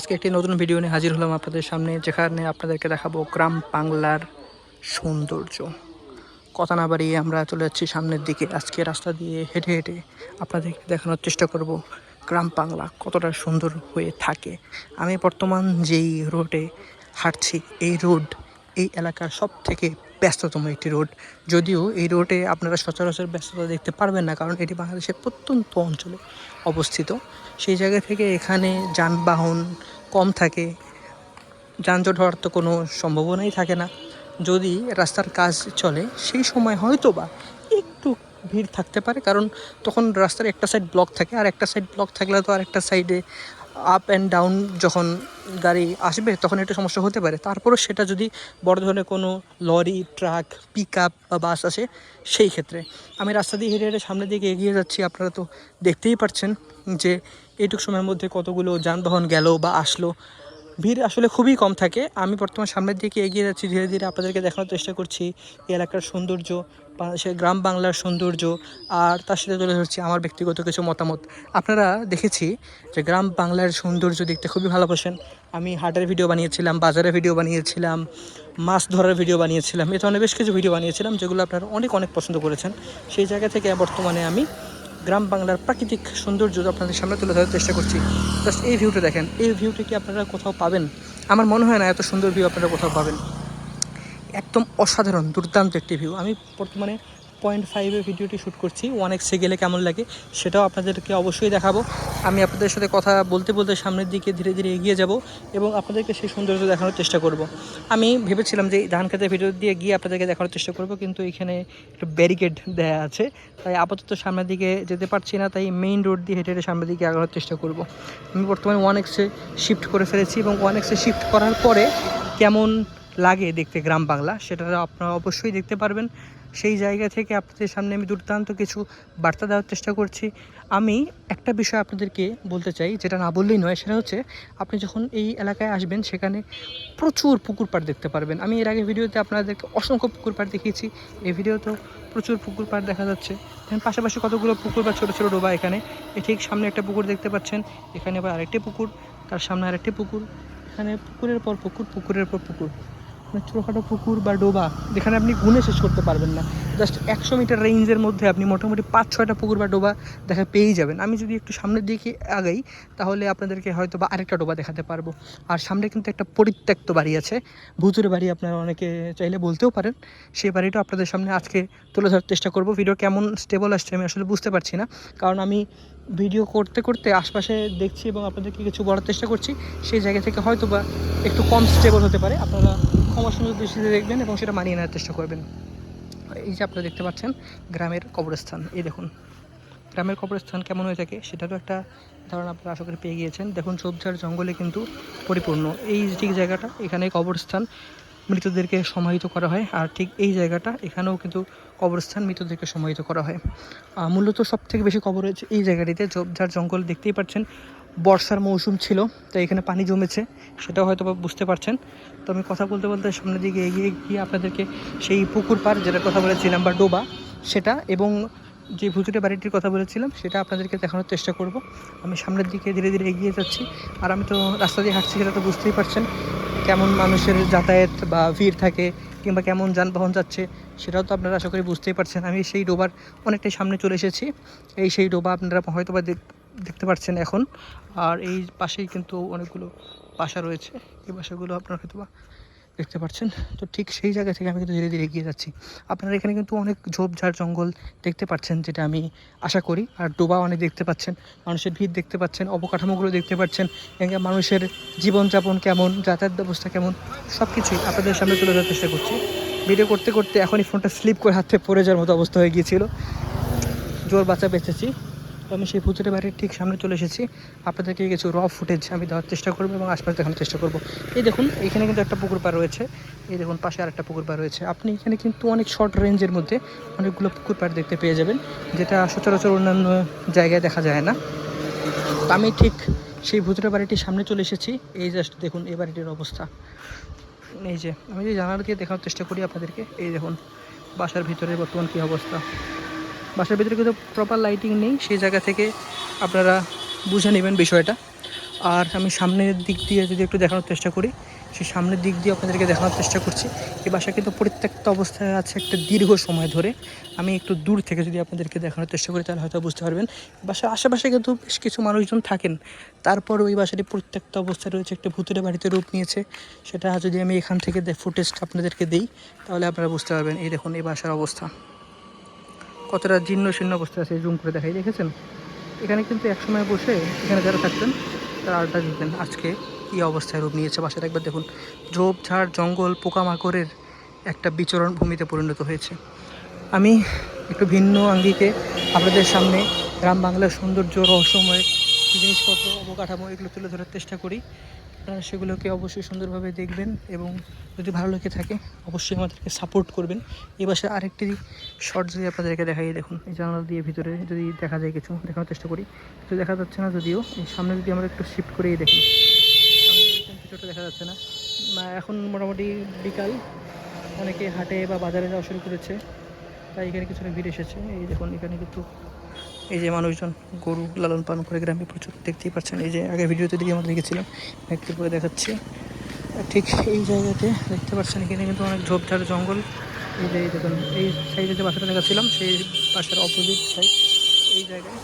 আজকে একটি নতুন ভিডিও নিয়ে হাজির হলাম আপনাদের সামনে, যেখানে আপনাদেরকে দেখাবো গ্রাম বাংলার সৌন্দর্য। কথা না বাড়িয়ে আমরা চলে যাচ্ছি সামনের দিকে। আজকে রাস্তা দিয়ে হেঁটে হেঁটে আপনাদেরকে দেখানোর চেষ্টা করব গ্রাম বাংলা কতটা সুন্দর হয়ে থাকে। আমি বর্তমান যেই রোডে হাঁটছি, এই রোড এই এলাকার সব থেকে ব্যস্ততম একটি রোড। যদিও এই রোডে আপনারা সচরাচর ব্যস্ততা দেখতে পারবেন না, কারণ এটি বাংলাদেশের প্রত্যন্ত অঞ্চলে অবস্থিত। সেই জায়গা থেকে এখানে যানবাহন কম থাকে, যানজট হওয়ার তো কোনো সম্ভাবনাই থাকে না। যদি রাস্তার কাজ চলে, সেই সময় হয়তো বা একটু ভিড় থাকতে পারে, কারণ তখন রাস্তার একটা সাইড ব্লক থাকে, আর একটা সাইড ব্লক থাকলে তো আর একটা সাইডে আপ অ্যান্ড ডাউন যখন গাড়ি আসবে, তখন একটু সমস্যা হতে পারে। তারপরও সেটা যদি বড় ধরনের কোনো লরি, ট্রাক পিক আপ বা বাস আসে, সেই ক্ষেত্রে। আমি রাস্তা দিয়ে হেঁটে হেঁটে সামনের দিকে এগিয়ে যাচ্ছি, আপনারা তো দেখতেই পাচ্ছেন যে এইটুক সময়ের মধ্যে কতগুলো যানবাহন গেল বা আসলো। ভিড় আসলে খুবই কম থাকে। আমি বর্তমান সামনের দিকে এগিয়ে যাচ্ছি, ধীরে ধীরে আপনাদেরকে দেখানোর চেষ্টা করছি এই এলাকার সৌন্দর্য, বাংলাদেশের গ্রাম বাংলার সৌন্দর্য, আর তার সাথে তুলে ধরছি আমার ব্যক্তিগত কিছু মতামত। আপনারা দেখেছি যে গ্রাম বাংলার সৌন্দর্য দেখতে খুবই ভালোবাসেন। আমি হাটের ভিডিও বানিয়েছিলাম, বাজারের ভিডিও বানিয়েছিলাম, মাছ ধরার ভিডিও বানিয়েছিলাম, এ ধরনের বেশ কিছু ভিডিও বানিয়েছিলাম, যেগুলো আপনারা অনেক অনেক পছন্দ করেছেন। সেই জায়গা থেকে বর্তমানে আমি গ্রাম বাংলার প্রাকৃতিক সৌন্দর্য আপনাদের সামনে তুলে ধরার চেষ্টা করছি। জাস্ট এই ভিউটা দেখেন। এই ভিউটা কি আপনারা কোথাও পাবেন? আমার মনে হয় না এত সুন্দর ভিউ আপনারা কোথাও পাবেন। একদম অসাধারণ, দুর্দান্ত একটি ভিউ আমি বর্তমানে পয়েন্ট ফাইভে ভিডিওটি শ্যুট করছি ওয়ান এক্সে গেলে কেমন লাগে সেটাও আপনাদেরকে অবশ্যই দেখাবো। আমি আপনাদের সাথে কথা বলতে বলতে সামনের দিকে ধীরে ধীরে এগিয়ে যাব এবং আপনাদেরকে সেই সৌন্দর্য দেখানোর চেষ্টা করব। আমি ভেবেছিলাম যে ধান খেতে ভিডিও দিয়ে গিয়ে আপনাদেরকে দেখানোর চেষ্টা করব, কিন্তু এখানে একটু ব্যারিকেড দেওয়া আছে। তাই আপাতত সামনের দিকে যেতে পারছি না, তাই মেইন রোড দিয়ে হেঁটে হেঁটে সামনের দিকে আগানোর চেষ্টা করব। আমি বর্তমানে ওয়ান এক্সে শিফট করে ফেলেছি এবং ওয়ান এক্সে শিফট করার পরে কেমন লাগে দেখতে গ্রাম বাংলা, সেটা আপনারা অবশ্যই দেখতে পারবেন। সেই জায়গা থেকে আপনাদের সামনে আমি দুর্দান্ত কিছু বার্তা দেওয়ার চেষ্টা করছি। আমি একটা বিষয় আপনাদেরকে বলতে চাই, যেটা না বললেই নয়, সেটা হচ্ছে আপনি যখন এই এলাকায় আসবেন, সেখানে প্রচুর পুকুর পাড় দেখতে পারবেন। আমি এর আগে ভিডিওতে আপনাদেরকে অসংখ্য পুকুর পাড় দেখিয়েছি, এই ভিডিওতেও প্রচুর পুকুর পাড় দেখা যাচ্ছে। পাশাপাশি কতগুলো পুকুর বা ছোটো ছোটো ডোবা এখানে। ঠিক সামনে একটা পুকুর দেখতে পাচ্ছেন, এখানে আবার আরেকটি পুকুর, তার সামনে আরেকটি পুকুর, এখানে পুকুরের পর পুকুর, পুকুরের পর পুকুর। মানে ছোটোখাটো পুকুর বা ডোবা, যেখানে আপনি গুনে শেষ করতে পারবেন না। জাস্ট একশো মিটার রেঞ্জের মধ্যে আপনি মোটামুটি পাঁচ, ছয়টা পুকুর বা ডোবা দেখা পেয়েই যাবেন। আমি যদি একটু সামনের দিকে আগাই, তাহলে আপনাদেরকে হয়তো বা আরেকটা ডোবা দেখাতে পারব। আর সামনে কিন্তু একটা পরিত্যক্ত বাড়ি আছে। ভূতুরে বাড়ি আপনারা অনেকে চাইলে বলতেও পারেন। সেই বাড়িটা আপনাদের সামনে আজকে তুলে ধরার চেষ্টা করব। ভিডিও কেমন স্টেবল আসছে আমি আসলে বুঝতে পারছি না। কারণ আমি ভিডিও করতে করতে আশপাশে দেখছি এবং আপনাদেরকে কিছু বলার চেষ্টা করছি। সেই জায়গা থেকে হয়তো বা একটু কম স্টেবল হতে পারে। আপনারা ক্ষমা সুন্দর দৃষ্টিতে দেখবেন এবং সেটা মানিয়ে নেওয়ার চেষ্টা করবেন। এই যে আপনারা দেখতে পাচ্ছেন, গ্রামের কবরস্থান। এই দেখুন, গ্রামের কবরস্থান কেমন হয়ে থাকে সেটারও একটা ধারণা আপনারা আশা করে পেয়ে গিয়েছেন। দেখুন ঝোপঝাড় জঙ্গলে কিন্তু পরিপূর্ণ। এই ঠিক জায়গাটা, এখানে কবরস্থান মৃতদেরকে সমাহিত করা হয় আর ঠিক এই জায়গাটা, এখানেও কিন্তু কবরস্থান মৃতদেরকে সমাহিত করা হয়। মূলত সব থেকে বেশি কবর হয়েছে এই জায়গাটিতে। ঝোপঝাড় জঙ্গল দেখতেই পাচ্ছেন। বর্ষার মৌসুম ছিল তাই এখানে পানি জমেছে, সেটাও হয়তো বুঝতে পারছেন। তো আমি কথা বলতে বলতে সামনের দিকে এগিয়ে গিয়ে আপনাদেরকে সেই পুকুর পাড়, যেটা কথা বলেছিলাম বা ডোবা, সেটা এবং যে ভুতুটে বাড়িটির কথা বলেছিলাম, সেটা আপনাদেরকে দেখানোর চেষ্টা করব। আমি সামনের দিকে ধীরে ধীরে এগিয়ে যাচ্ছি, আর আমি তো রাস্তা দিয়ে হাঁটছি, সেটা তো বুঝতেই পারছেন, কেমন মানুষের যাতায়াত বা ভিড় থাকে, কিংবা কেমন যানবাহন যাচ্ছে, সেটাও তো আপনারা আশা করি বুঝতেই পারছেন। আমি সেই ডোবার অনেকটাই সামনে চলে এসেছি। এই সেই ডোবা আপনারা হয়তো বা দেখতে পাচ্ছেন এখন। আর এই পাশেই কিন্তু অনেকগুলো বাসা রয়েছে। এই বাসাগুলো আপনারা হয়তো দেখতে পাচ্ছেন। তো ঠিক সেই জায়গা থেকে আমি কিন্তু ধীরে ধীরে এগিয়ে যাচ্ছি। আপনারা এখানে কিন্তু অনেক ঝোপঝাড় জঙ্গল দেখতে পাচ্ছেন, যেটা আমি আশা করি। আর ডোবা অনেক দেখতে পাচ্ছেন, মানুষের ভিড় দেখতে পাচ্ছেন, অবকাঠামোগুলো দেখতে পাচ্ছেন মানুষের জীবনযাপন কেমন, যাতায়াত ব্যবস্থা কেমন সব কিছুই আপনাদের সামনে তুলে ধরার চেষ্টা করছি। ভিডিও করতে করতে এখনই ফোনটা স্লিপ করে হাতে পড়ে যাওয়ার মতো অবস্থা হয়ে গিয়েছিল। জোর বাঁচা বেঁচেছি। তো আমি সেই ভূতের বাড়ির ঠিক সামনে চলে এসেছি। আপনাদেরকে কিছু র ফুটেজ আমি দেওয়ার চেষ্টা করব এবং আশপাশ দেখানোর চেষ্টা করব। এই দেখুন, এখানে কিন্তু একটা পুকুর পাড় রয়েছে। এই দেখুন, পাশে আরেকটা পুকুর পাড় রয়েছে। আপনি এখানে কিন্তু অনেক শর্ট রেঞ্জের মধ্যে অনেকগুলো পুকুর পাড় দেখতে পেয়ে যাবেন, যেটা সচরাচর অন্যান্য জায়গায় দেখা যায় না। তো আমি ঠিক সেই ভূতের বাড়িটির সামনে চলে এসেছি। এই জাস্ট দেখুন, এই বাড়িটির অবস্থা। এই যে, আমি যে জানালা দিয়ে দেখানোর চেষ্টা করি আপনাদেরকে, এই দেখুন, বাসার ভিতরে বর্তমান কী অবস্থা। বাসার ভিতরে কিন্তু প্রপার লাইটিং নেই, সেই জায়গা থেকে আপনারা বুঝে নেবেন বিষয়টা। আর আমি সামনের দিক দিয়ে যদি একটু দেখানোর চেষ্টা করি, সেই সামনের দিক দিয়ে আপনাদেরকে দেখানোর চেষ্টা করছি। এই বাসা কিন্তু পরিত্যক্ত অবস্থায় আছে একটা দীর্ঘ সময় ধরে। আমি একটু দূর থেকে যদি আপনাদেরকে দেখানোর চেষ্টা করি, তাহলে হয়তো বুঝতে পারবেন। বাসার আশেপাশে কিন্তু বেশ কিছু মানুষজন থাকেন। তারপর ওই বাসাটি পরিত্যক্ত অবস্থায় রয়েছে, একটা ভূতের বাড়িতে রূপ নিয়েছে। সেটা যদি আমি এখান থেকে ফুটেজটা আপনাদেরকে দিই, তাহলে আপনারা বুঝতে পারবেন। এই দেখুন এই বাসার অবস্থা। কতটা জীর্ণ শীর্ণ অবস্থা আছে জুম করে দেখাই, দেখেছেন? এখানে কিন্তু একসময় বসে এখানে যারা থাকতেন, তারা আড্ডা দিতেন, আজকে কী অবস্থায় রূপ নিয়েছে বাসাটা একবার দেখুন ঝোপঝাড় জঙ্গল, পোকামাকড়ের একটা বিচরণ ভূমিতে পরিণত হয়েছে। আমি একটু ভিন্ন আঙ্গিকে আপনাদের সামনে গ্রাম বাংলার সৌন্দর্য, রহস্যময়, জিনিসপত্র, অবকাঠামো এগুলো তুলে ধরার চেষ্টা করি। আপনারা সেগুলোকে অবশ্যই সুন্দরভাবে দেখবেন এবং যদি ভালো লেগে থাকে, অবশ্যই আমাদেরকে সাপোর্ট করবেন। এই পাশে আরেকটি শর্ট যদি আপনাদেরকে দেখাই, দেখুন, এই জানালা দিয়ে ভিতরে যদি দেখা যায় কিছু, দেখানোর চেষ্টা করি। কিছু দেখা যাচ্ছে না যদিও, এই সামনে যদি আমরা একটু শিফট করেই দেখি। কিছুটা দেখা যাচ্ছে না। এখন মোটামুটি বিকাল, অনেকে হাটে বা বাজারে যাওয়া শুরু করেছে, তাই এখানে কিছুটা ভিড় এসেছে। এই দেখুন, এখানে কিন্তু এই যে মানুষজন গরু লালন পালন করে গ্রামে প্রচুর দেখতেই পাচ্ছেন। এই যে আগে ভিডিওতে দিকে আমরা দেখেছিলাম, একটু করে দেখাচ্ছি। ঠিক এই জায়গাতে দেখতে পাচ্ছেন, এখানে কিন্তু অনেক ঝোপঝাড় জঙ্গল। এই যে দেখুন, এই সাইডে যে বাসাটা দেখাচ্ছিলাম, সেই বাসার অপোজিট সাইড এই জায়গায়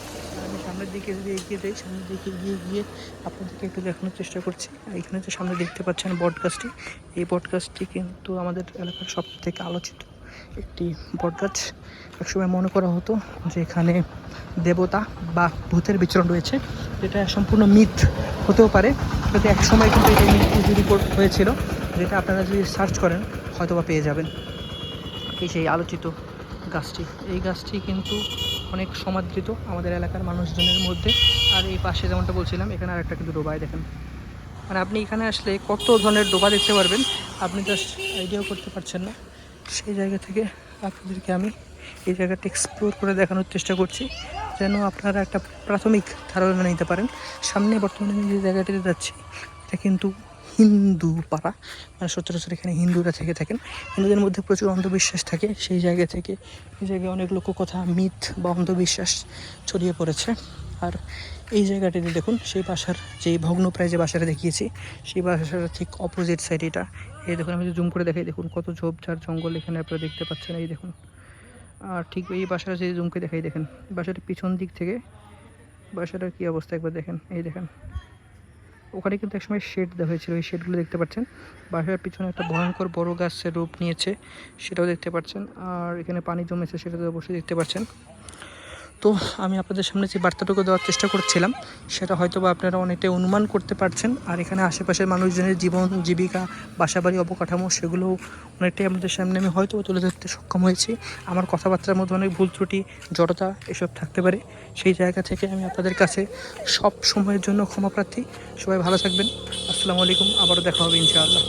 আমি সামনের দিকে যদি এগিয়ে যাই, সামনের দিকে গিয়ে গিয়ে আপনাদেরকে একটু দেখানোর চেষ্টা করছি। এখানে যে সামনে দেখতে পাচ্ছেন বটগাছটি, এই বটগাছটি কিন্তু আমাদের এলাকার সব থেকে আলোচিত একটি বটগাছ একসময় মনে করা হতো যে এখানে দেবতা বা ভূতের বিচরণ রয়েছে। যেটা সম্পূর্ণ মিথ হতেও পারে। কিন্তু এক সময় কিন্তু এটা মিথ রিপোর্ট হয়েছিল, যেটা আপনারা যদি সার্চ করেন হয়তো বা পেয়ে যাবেন। এই সেই আলোচিত গাছটি। এই গাছটি কিন্তু অনেক সমাদৃত আমাদের এলাকার মানুষজনের মধ্যে। আর এই পাশে যেমনটা বলছিলাম, এখানে আর একটা কিন্তু ডোবায় দেখেন। মানে আপনি এখানে আসলে কত ধরনের ডোবা দেখতে পারবেন, আপনি জাস্ট আইডিয়াও করতে পারছেন না। সেই জায়গা থেকে আপনাদেরকে আমি এই জায়গাটা এক্সপ্লোর করে দেখানোর চেষ্টা করছি, যেন আপনারা একটা প্রাথমিক ধারণা নিতে পারেন। সামনে বর্তমানে আমি যে জায়গাটিতে যাচ্ছি, এটা কিন্তু হিন্দু পাড়া। মানে সচরাচর এখানে হিন্দুরা থেকে থাকেন। হিন্দুদের মধ্যে প্রচুর অন্ধবিশ্বাস থাকে। সেই জায়গা থেকে এই জায়গায় অনেক লোককথা মিথ বা অন্ধবিশ্বাস ছড়িয়ে পড়েছে। আর এই জায়গাটিতে দেখুন, সেই বাসার যে ভগ্নপ্রায় যে বাসাটা দেখিয়েছি, সেই বাসার ঠিক অপোজিট সাইড এটা। এই দেখুন, আমি জুম করে দেখাই, দেখুন কত ঝোপঝাড় জঙ্গল এখানে আপনারা দেখতে পাচ্ছেন, এই দেখুন। আর ঠিক এই বাসাটা যে জুমকে দেখাই, দেখেন বাসাটার পিছন দিক থেকে বাসাটার কী অবস্থা, একবার দেখেন, এই দেখেন। ওখানে কিন্তু একসময় শেড দেওয়া হয়েছিল, এই শেডগুলো দেখতে পাচ্ছেন। বাসার পিছনে একটা ভয়ঙ্কর বড় গাছের রূপ নিয়েছে, সেটাও দেখতে পাচ্ছেন। আর এখানে পানি জমেছে, সেটা তো অবশ্যই দেখতে পাচ্ছেন। তো আমি আপনাদের সামনে যে বার্তাটুকু দেওয়ার চেষ্টা করছিলাম, সেটা হয়তো বা আপনারা অনেকটাই অনুমান করতে পারছেন। আর এখানে আশেপাশের মানুষজনের জীবন, জীবিকা, বাসাবাড়ি, অবকাঠামো সেগুলো অনেকটাই আমাদের সামনে আমি হয়তো তুলে ধরতে সক্ষম হয়েছি। আমার কথাবার্তার মধ্যে অনেক ভুল ত্রুটি, জড়তা এসব থাকতে পারে। সেই জায়গা থেকে আমি আপনাদের কাছে সব সময়ের জন্য ক্ষমা প্রার্থী। সবাই ভালো থাকবেন। আসসালামু আলাইকুম। আবারও দেখা হবে ইনশাআল্লাহ।